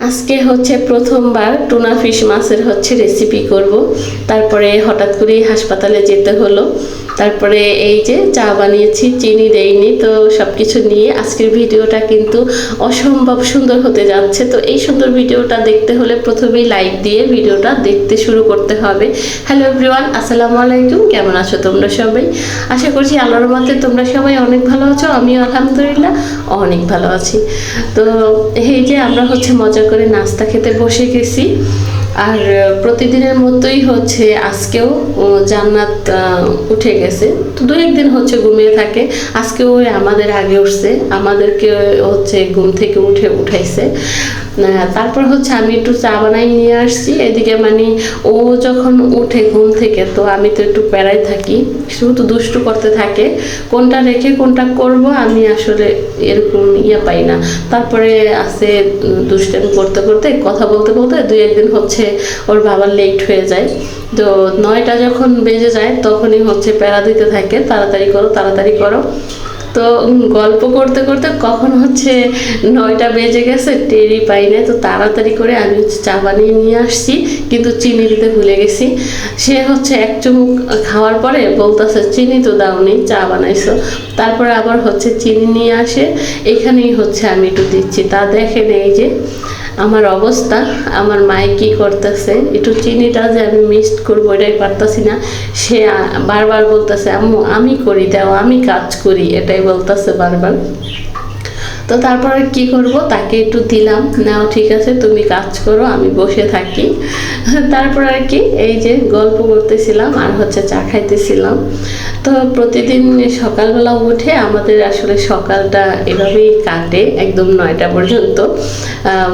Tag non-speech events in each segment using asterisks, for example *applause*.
আজকে হচ্ছে প্রথমবার টুনা ফিশ মাছের হচ্ছে রেসিপি করব। তারপরে হঠাৎ করেই হাসপাতালে যেতে হলো। তারপরে এই যে চা বানিয়েছি, চিনি দেইনি, তো সব কিছু নিয়ে আজকের ভিডিওটা কিন্তু অসম্ভব সুন্দর হতে যাচ্ছে। তো এই সুন্দর ভিডিওটা দেখতে হলে প্রথমেই লাইক দিয়ে ভিডিওটা দেখতে শুরু করতে হবে। হ্যালো এভরিওয়ান আসসালামু আলাইকুম, কেমন আছো তোমরা সবাই? আশা করছি আল্লাহর মতে তোমরা সবাই অনেক ভালো আছো, আমিও আলহামদুলিল্লাহ অনেক ভালো আছি। তো এই যে আমরা হচ্ছে মজা করে নাস্তা খেতে বসে গেছি। আর প্রতিদিনের মতোই হচ্ছে আজকেও জান্নাত উঠে গেছে। তো দু একদিন হচ্ছে ঘুমিয়ে থাকে। আজকেও আমাদের আগে উঠছে। আমাদেরকে হচ্ছে ঘুম থেকে উঠে উঠাইছে। তারপর হচ্ছে আমি একটু চা বানাই নিয়ে আসছি। এদিকে মানে ও যখন উঠে ঘুম থেকে তো আমি তো একটু প্যারাই থাকি শুধু দুষ্টু করতে থাকে। কোনটা রেখে কোনটা করব আমি আসলে এরকম ইয়ে পাই না। তারপরে আছে উম, দুষ্টামি করতে করতে কথা বলতে বলতে দুই একদিন হচ্ছে ওর বাবার লেট হয়ে যায়। তো নয়টা যখন বেজে যায় তখনই হচ্ছে প্যারা দিতে থাকে তাড়াতাড়ি করো তাড়াতাড়ি করো। তো গল্প করতে করতে কখন হচ্ছে নয়টা বেজে গেছে টেরি পাই না তো তাড়াতাড়ি করে আমি হচ্ছে চা বানিয়ে নিয়ে আসছি, কিন্তু চিনি দিতে ভুলে গেছি। সে হচ্ছে এক চুমুক খাওয়ার পরে বলতেছে, চিনি তো দাওনি, চা বানাইছো। তারপরে আবার হচ্ছে চিনি নিয়ে আসে। এখানেই হচ্ছে আমি একটু দিচ্ছি। তা দেখেন এই যে আমার অবস্থা, আমার মায়ে কি করতেছে, একটু চিনিটা যে আমি মিক্সড করব এটাই পারতাছি না। সে বারবার বলতেছে, আম্মু, আমি করি, দাও, আমি কাজ করি, এটাই বলতেছে বারবার। তো তারপর কি করব? তাকে একটু দিলাম। নাও, ঠিক আছে, তুমি কাজ করো, আমি বসে থাকি। তারপর আর কি, এই যে গল্প করতেছিলাম আর হচ্ছে চা খাইতেছিলাম। তো প্রতিদিন সকালবেলা উঠে আমাদের আসলে সকালটা এভাবেই কাটে, একদম নয়টা পর্যন্ত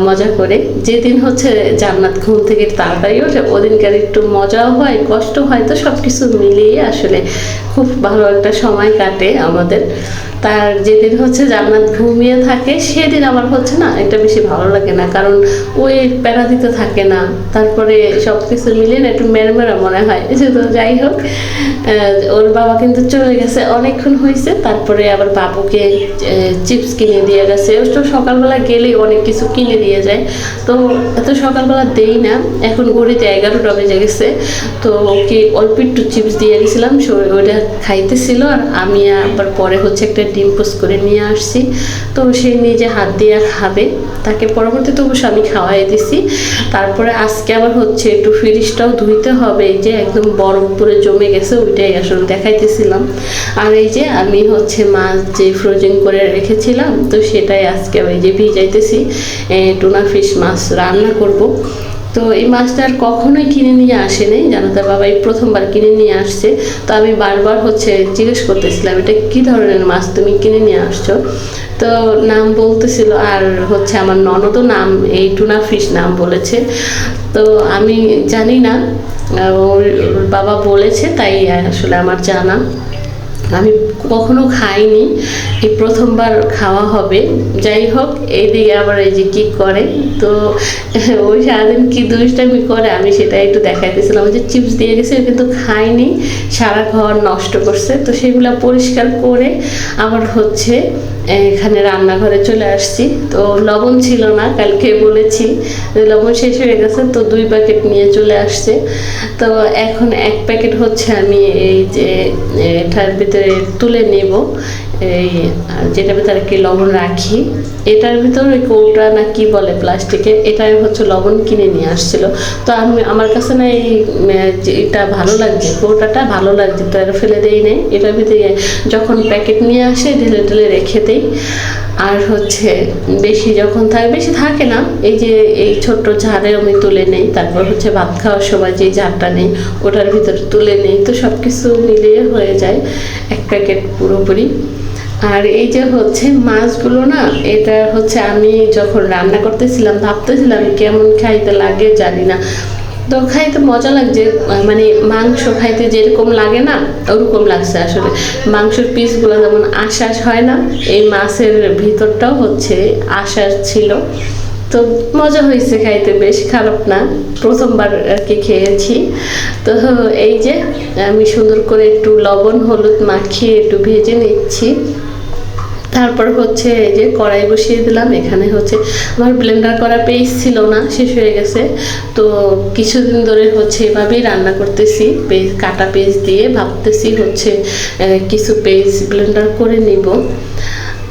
মজা করে। যেদিন হচ্ছে জান্নাত ঘুম থেকে তাড়াতাড়ি ওঠে, ওদিনকার একটু মজাও হয়, কষ্ট হয়, তো সব কিছু মিলিয়ে আসলে খুব ভালো একটা সময় কাটে আমাদের। তার যেদিন হচ্ছে জান্নাত ঘুমিয়ে থাকে, সেদিন আমার হচ্ছে না এটা বেশি ভালো লাগে না। কারণ ওই প্যারা দিতে থাকে না। তারপরে সব কিছু মিলিয়ে না একটু মেরমেরা মনে হয়। যে *laughs* তো যাই হোক ওর বাবা কিন্তু চলে গেছে। অনেকক্ষণ হয়েছে তারপরে আবার বাবুকে চিপস কিনে দিয়ে গেছে। ও তো সকালবেলা গেলেই অনেক কিছু কিনে দিয়ে যায়। তো এত সকালবেলা দেই না। এখন ঘড়িতে এগারোটা বেজে গেছে। তো ওকে অল্প একটু চিপস দিয়ে গেছিলাম। ওটা খাইতেছিল। আর আমি আবার পরে হচ্ছে একটা ডিম পোস্ট করে নিয়ে আসছি। তো সে নিজে হাত দিয়ে খাবে, তাকে পরবর্তীতে অবশ্য আমি খাওয়াই দিছি। তারপরে আজকে আবার হচ্ছে একটু ফ্রিজটাও ধুইতে হবে, এই যে একদম বরফ পরে জমে গেছে, ওইটাই আসলে দেখাইতেছিলাম। আর এই যে আমি হচ্ছে মাছ যে ফ্রোজেন করে রেখেছিলাম, তো সেটাই আজকে ওই যে ভিজাইতেছি টুনা ফিশ মাছ রান্না করব। তো এই মাছটা আর কখনোই কিনে নিয়ে আসেনি জানো তো বাবা এই প্রথমবার কিনে নিয়ে আসছে। তো আমি বারবার হচ্ছে জিজ্ঞেস করতেছিলাম, এটা কি ধরনের মাছ? তুমি কিনে নিয়ে আসছো? তো নাম বলতেছিল, আর হচ্ছে আমার ননদও নাম, এই টুনা ফিশ নাম বলেছে। তো আমি জানি না ওর বাবা বলেছে, তাই আসলে আমার জানা। আমি কখনো খাইনি। এই প্রথমবার খাওয়া হবে। যাই হোক, এইদিকে আবার এই যে কি করে, তো *laughs* ওই সারাদিন কি দুষ্টামি করে, আমি সেটা একটু দেখাইতেছিলাম। যে চিপস দিয়ে গেছে কিন্তু খাইনি সারা ঘর নষ্ট করছে। তো সেগুলো পরিষ্কার করে আবার হচ্ছে, এখানে রান্নাঘরে চলে আসছি। তো লবণ ছিল না, কালকে বলেছি লবণ শেষ হয়ে গেছে, তো দুই প্যাকেট নিয়ে চলে আসছে। তো এখন এক প্যাকেট হচ্ছে আমি এই যে এটার ভিতরে তুলে নেব। এই যেটার ভিতরে কি লবণ রাখি। এটার ভিতর ওই কৌটা না কি বলে প্লাস্টিকের এটা হচ্ছে লবণ কিনে নিয়ে আসছিল। তো আমি, আমার কাছে না এই এটা ভালো লাগছে, কৌটাটা ভালো লাগছে, তো এটা ফেলে দেই নেই। এটার ভিতরে যখন প্যাকেট নিয়ে আসে, ঢেলে ঢেলে রেখে দেই। আর হচ্ছে বেশি যখন থাকে, বেশি থাকে না, এই যে এই ছোট্ট ঝাড়ে আমি তুলে নেই, তারপর হচ্ছে ভাত খাওয়ার সময় যে ঝাড়টা নেই, ওটার ভিতরে তুলে নেই, তো সব কিছু মিলিয়ে হয়ে যায়, এক প্যাকেট পুরোপুরি। আর এই যে হচ্ছে মাছগুলো না, এটা হচ্ছে আমি যখন রান্না করতেছিলাম, ভাবতেছিলাম কেমন খাইতে লাগে জানি না। তো খাইতে মজা লাগছে মানে মাংস খাইতে যেরকম লাগে না, ওরকম লাগছে আসলে। মাংসের পিসগুলো যেমন আশ্বাস হয় না, এই মাছের ভিতরটাও হচ্ছে আশ্বাস ছিল। তো মজা হয়েছে খাইতে, বেশ খারাপ না, প্রথমবার আর কি খেয়েছি। তো এই যে আমি সুন্দর করে একটু লবণ, হলুদ মাখিয়ে একটু ভেজে নিচ্ছি। তারপর হচ্ছে এই যে কড়াই বসিয়ে দিলাম। এখানে হচ্ছে আমার ব্লেন্ডার করা পেস্ট ছিল না, শেষ হয়ে গেছে। তো কিছুদিন ধরে হচ্ছে এভাবেই রান্না করতেছি পেস্ট কাটা পেস্ট দিয়ে ভাবতেছি হচ্ছে কিছু পেস্ট ব্লেন্ডার করে নিব।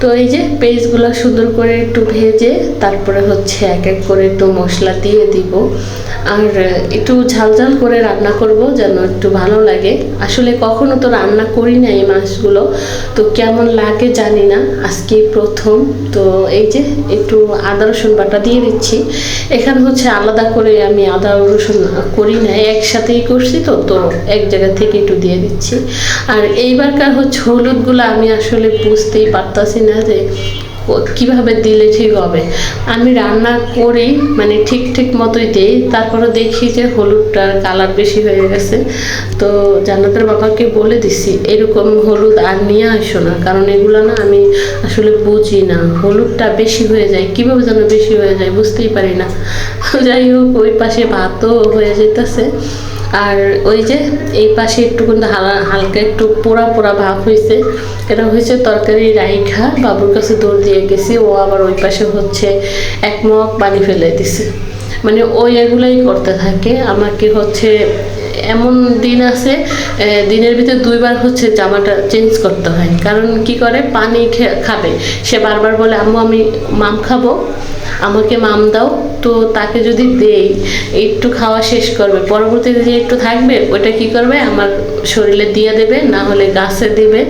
তো এই যে পেজগুলো সুন্দর করে একটু ভেজে তারপরে হচ্ছে এক এক করে একটু মশলা দিয়ে দিব। আর একটু ঝাল ঝাল করে রান্না করব যেন একটু ভালো লাগে। আসলে কখনো তো রান্না করি না এই মাছগুলো। তো কেমন লাগে জানি না, আজকে প্রথম। তো এই যে একটু আদা, রসুন বাটা দিয়ে দিচ্ছি। এখানে হচ্ছে আলাদা করে আমি আদা, রসুন করি না, একসাথেই করছি তো তো এক জায়গা থেকে একটু দিয়ে দিচ্ছি। আর এইবারকার হচ্ছে হলুদগুলো আমি আসলে বুঝতেই পারতাছি না ও- কীভাবে দিলে ঠিক হবে? আমি রান্না করি মানে ঠিক ঠিক মতোই দিই। তারপরে দেখি যে হলুদটার কালার বেশি হয়ে গেছে। তো জান্নাতের বাবাকে বলে দিছি, এরকম হলুদ আর নিয়ে আসো না। কারণ এগুলো না আমি আসলে বুঝি না। হলুদটা বেশি হয়ে যায়। কীভাবে যেন বেশি হয়ে যায় বুঝতেই পারি না। *laughs* যাই হোক, ওই পাশে ভাতও হয়ে যেতেছে আর ওই যে এই পাশে একটু কিন্তু হালকা একটু পোড়া পোড়া ভাব হয়েছে। এটা হয়েছে তরকারি রাইখা, বাবুর কাছে দৌড় দিয়ে গেছি, ও আবার ওই পাশে হচ্ছে এক মগ পানি ফেলে দিছে। মানে ওই এগুলাই করতে থাকে, আমাকে হচ্ছে এমন দিন আছে দিনের ভিতরে দুইবার হচ্ছে জামাটা চেঞ্জ করতে হয়। কারণ কি করে? পানি খাবে। সে বারবার বলে, আম্মু, আমি মাম খাব। আমাকে মাম দাও। তো তাকে যদি দেই, একটু খাওয়া শেষ করবে। পরবর্তীতে যে একটু থাকবে, ওটা কি করবে? আমার শরীরে দিয়ে দেবে, না হলে গাছে দিবে।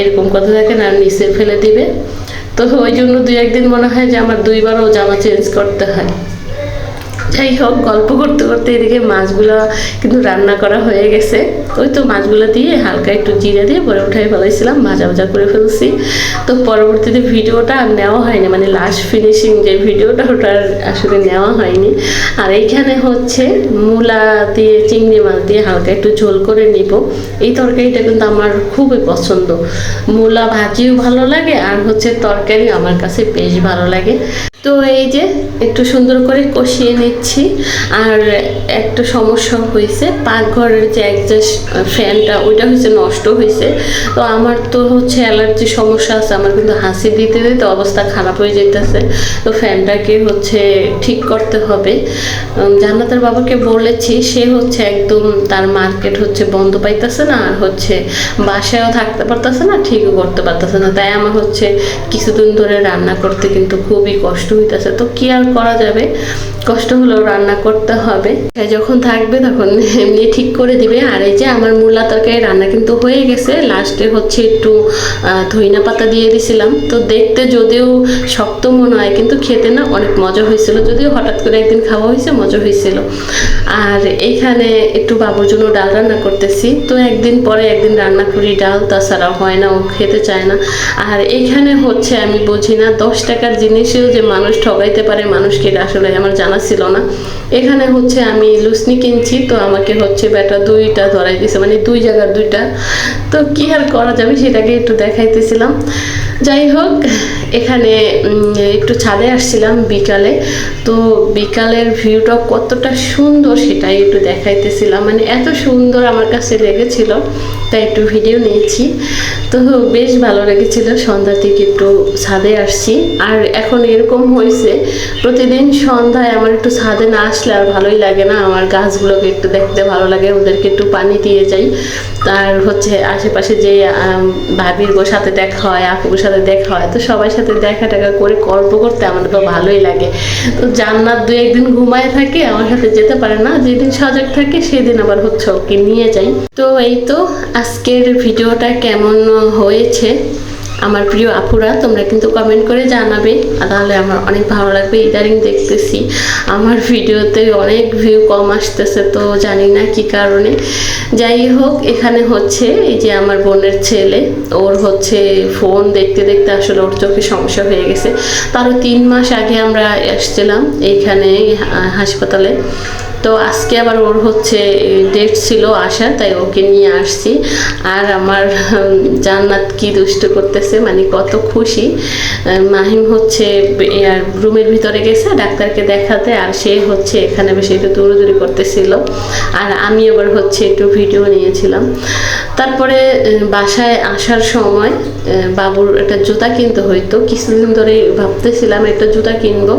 এরকম কথা থাকে না, নিচে ফেলে দিবে। তো ওই জন্য দুই একদিন মনে হয় যে আমার দুইবারও জামা চেঞ্জ করতে হয়। যাই হোক, গল্প করতে করতে এদিকে মাছগুলো কিন্তু রান্না করা হয়ে গেছে। ওই তো মাছগুলো দিয়ে হালকা একটু জিরে দিয়ে পরে উঠাই ফেলাইছিলাম, ভাজা ভাজা করে ফেলছি। তো পরবর্তীতে ভিডিওটা আর নেওয়া হয়নি মানে লাস্ট ফিনিশিং যে ভিডিওটা, ওটা আসলে নেওয়া হয়নি। আর এইখানে হচ্ছে মূলা দিয়ে, চিংড়ি মাছ দিয়ে হালকা একটু ঝোল করে নিব। এই তরকারিটা কিন্তু আমার খুবই পছন্দ। মূলা ভাজিও ভালো লাগে, আর হচ্ছে তরকারি আমার কাছে বেশ ভালো লাগে। তো এই যে একটু সুন্দর করে কষিয়ে নিচ্ছি। আর একটা সমস্যা হয়েছে, পাকঘরের যে একজাস্ট ফ্যানটা ওইটা হচ্ছে নষ্ট হয়েছে। তো আমার তো হচ্ছে অ্যালার্জি সমস্যা আছে, আমার কিন্তু হাসি দিতে দিতে অবস্থা খারাপ হয়ে যেতেছে তো ফ্যানটাকে হচ্ছে ঠিক করতে হবে। জান্নাতের বাবাকে বলেছি, সে হচ্ছে একদম তার মার্কেট হচ্ছে বন্ধ পাইতেছে না, আর হচ্ছে বাসায়ও থাকতে পারতেছে না, ঠিকও করতে পারতেছে না। তাই আমার হচ্ছে কিছুদিন ধরে রান্না করতে কিন্তু খুবই কষ্ট হইতেছে। তো কি আর করা যাবে? কষ্ট হলেও রান্না করতে হবে। যখন থাকবে তখন *laughs* এমনি ঠিক করে দিবে। আর এই যে আমার মূলা তরকারি রান্না কিন্তু হয়ে গেছে। লাস্টে হচ্ছে একটু ধইনা পাতা দিয়ে দিছিলাম। তো দেখতে যদিও শক্ত মনে হয়, কিন্তু খেতে না অনেক মজা হয়েছিল। যদিও হঠাৎ করে একদিন খাওয়া হয়েছে, মজা হয়েছিল। আর এইখানে একটু বাবুর জন্য ডাল রান্না করতেছি। তো একদিন পরে একদিন রান্না করি ডাল, তাছাড়া হয় না, ও খেতে চায় না। আর এইখানে হচ্ছে আমি বুঝি না, দশ টাকার জিনিসেও যে মানুষ ঠকাইতে পারে, মানুষকে আসলে আমার জানা ছিল না। এখানে হচ্ছে আমি লুসনি কিনছি, তো আমাকে হচ্ছে ব্যাটা দুইটা ধরাই দিছে মানে দুই জায়গার দুইটা। তো কি আর করা যাবে সেটাকে একটু দেখাইতেছিলাম। যাই হোক, এখানে একটু ছাদে আসছিলাম বিকালে। তো বিকালের ভিউটা কতটা সুন্দর সেটাই একটু দেখাইতেছিলাম। মানে এত সুন্দর আমার কাছে লেগেছিল, তাই একটু ভিডিও নিয়েছি। তো বেশ ভালো লেগেছিল সন্ধ্যা থেকে একটু ছাদে আসছি। আর এখন এরকম হয়েছে, প্রতিদিন সন্ধ্যায় আমার একটু ছাদে না আসলে আর ভালোই লাগে না। আমার গাছগুলোকে একটু দেখতে ভালো লাগে, ওদেরকে একটু পানি দিয়ে যাই। তার হচ্ছে আশেপাশে যে ভাবির সাথে দেখা হয়, আপুর সাথে দেখা হয়। তো সবার সাথে দেখা টাকা করে, গল্প করতে আমার তো ভালোই লাগে। তো জান্নাত দু একদিন ঘুমায় থাকে, আমার সাথে যেতে পারে না। যেদিন সজাগ থাকে, সেদিন আবার হচ্ছে ওকে নিয়ে যাই। তো এই তো আজকের ভিডিওটা কেমন হয়েছে? আমার প্রিয় আপুরা, তোমরা কিন্তু কমেন্ট করে জানাবে। তাহলে আমার অনেক ভালো লাগবে ইদারিং দেখতেছি। আমার ভিডিওতে অনেক ভিউ কম আসতেছে, তো জানি না কি কারণে। যাই হোক, এখানে হচ্ছে এই যে আমার বোনের ছেলে। ওর হচ্ছে ফোন দেখতে দেখতে আসলে ওর চোখে সমস্যা হয়ে গেছে। তারও তিন মাস আগে আমরা এসছিলাম এইখানে হাসপাতালে। তো আজকে আবার ওর হচ্ছে ডেট ছিল আসার তাই ওকে নিয়ে আসছি। আর আমার জান্নাত কি দুষ্ট করতেছে মানে কত খুশি। মাহিম হচ্ছে রুমের ভিতরে গেছে ডাক্তারকে দেখাতে, আর সে হচ্ছে এখানে বেশি একটু দৌড়াদৌড়ি করতেছিল। আর আমি আবার হচ্ছে একটু ভিডিও নিয়েছিলাম। তারপরে বাসায় আসার সময় বাবুর একটা জুতা কিনতে হইতো। কিছুদিন ধরে ভাবতেছিলাম একটা জুতা কিনবো।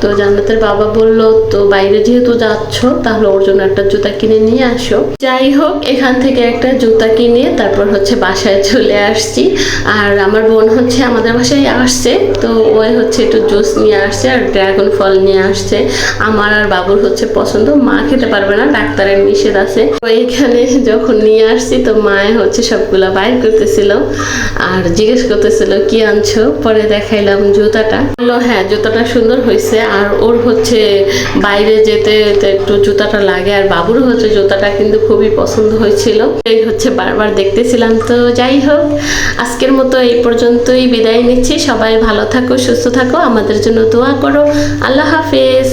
তো জান্নাতের বাবা বলল, তো বাইরে যেহেতু যাচ্ছ তাহলে ওর জন্য একটা জুতা কিনে নিয়ে আসো। যাই হোক, এখান থেকে একটা জুতা কিনে তারপর হচ্ছে বাসায় চলে আসছি। আর আমার বোন হচ্ছে আমাদের বাসায় আসছে, তো ওই হচ্ছে একটু জুস নিয়ে আসছে আর ড্রাগন ফল নিয়ে আসছে। আমার আর বাবুর হচ্ছে পছন্দ, মা খেতে পারবে না, ডাক্তারের নিষেধ আছে। তো এখানে যখন নিয়ে আসছি, তো মায়ে হচ্ছে সবগুলা বাইর করতেছিল আর জিজ্ঞেস করতেছিল, কি আনছো? পরে দেখাইলাম জুতাটা। বলল হ্যাঁ জুতাটা সুন্দর হয়েছে আর ওর হচ্ছে বাইরে যেতে একটু জুতাটা লাগে আর বাবুর হচ্ছে জুতাটা কিন্তু খুবই পছন্দ হয়েছিল। এই হচ্ছে বারবার দেখতেছিলাম। তো যাই হোক, আজকের মতো এই পর্যন্তই বিদায় নিচ্ছি। সবাই ভালো থাকো, সুস্থ থাকো, আমাদের জন্য দোয়া করো। আল্লাহ হাফেজ।